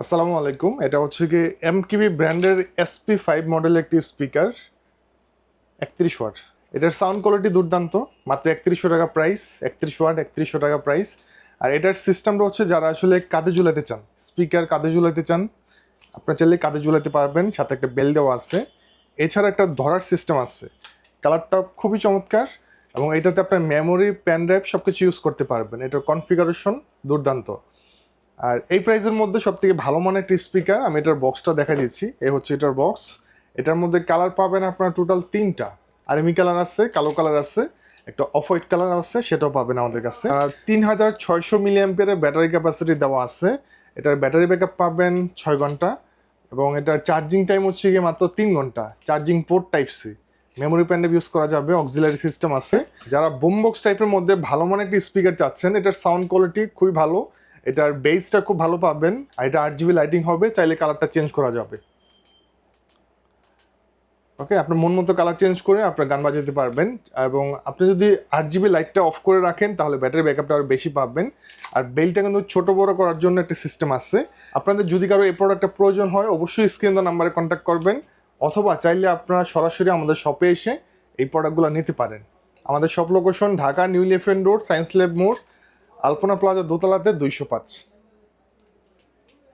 আসসালামু আলাইকুম। এটা হচ্ছে কি এমকিবি ব্র্যান্ডের এসপি ফাইভ মডেলের একটি স্পিকার একত্রিশ ওয়াট। এটার সাউন্ড কোয়ালিটি দুর্দান্ত, মাত্র একত্রিশশো টাকা প্রাইস একত্রিশ ওয়াট, একত্রিশশো টাকা প্রাইস আর এটার সিস্টেমটা হচ্ছে যারা আসলে কাঁধে ঝুলাতে চান স্পিকার কাঁধে ঝুলাতে চান, আপনার চাইলে কাঁধে ঝুলাতে পারবেন, সাথে একটা বেল দেওয়া আছে। এছাড়া একটা ধরার সিস্টেম আছে। কালারটা খুবই চমৎকার এবং এটাতে আপনার মেমোরি প্যান ড্রাইভ সব কিছু ইউজ করতে পারবেন। এটার কনফিগারেশন দুর্দান্ত। আর এই প্রাইসের মধ্যে সব থেকে ভালো মানের একটি স্পিকার আমি এটার বক্সটা দেখা দিচ্ছি। এ হচ্ছে এটার বক্স এটার মধ্যে কালার পাবেন আপনার টোটাল তিনটা। আর্মি কালার আছে, কালো কালার আছে, একটা অফ হোয়াইট কালার আছে, সেটাও পাবেন আমাদের কাছে। আর তিন হাজার ছয়শো মিলি অ্যাম্পিয়ারের ব্যাটারি ক্যাপাসিটি দেওয়া আছে। এটার ব্যাটারি ব্যাকআপ পাবেন ছয় ঘণ্টা এবং এটার চার্জিং টাইম হচ্ছে গিয়ে মাত্র তিন ঘণ্টা। Charging port type C memory pen drive use করা যাবে অক্সিলারি সিস্টেম আছে। যারা বুমবক্স টাইপের মধ্যে ভালো মানের একটি স্পিকার চাচ্ছেন, এটার সাউন্ড কোয়ালিটি খুবই ভালো। এটার বেসটা খুব ভালো পাবেন, আর এটা আট জিবি লাইটিং হবে, চাইলে কালারটা চেঞ্জ করা যাবে। ওকে আপনার মন মতো কালার চেঞ্জ করে আপনার গান বাজাতে পারবেন, এবং আপনি যদি আট জিবি লাইটটা অফ করে রাখেন, তাহলে ব্যাটারি ব্যাকআপটা আরও বেশি পাবেন। আর বেলটা কিন্তু ছোট বড় করার জন্য একটা সিস্টেম আছে। আপনাদের যদি কারও এই প্রোডাক্টটা প্রয়োজন হয়, অবশ্যই স্ক্রিন নাম্বারে কন্ট্যাক্ট করবেন, অথবা চাইলে আপনারা সরাসরি আমাদের শপে এসে এই প্রোডাক্টগুলো নিতে পারেন। আমাদের shop location Dhaka New Elephant Road Science Lab মোড় আলপনা প্লাজা দোতলাতে দুইশো পাঁচ।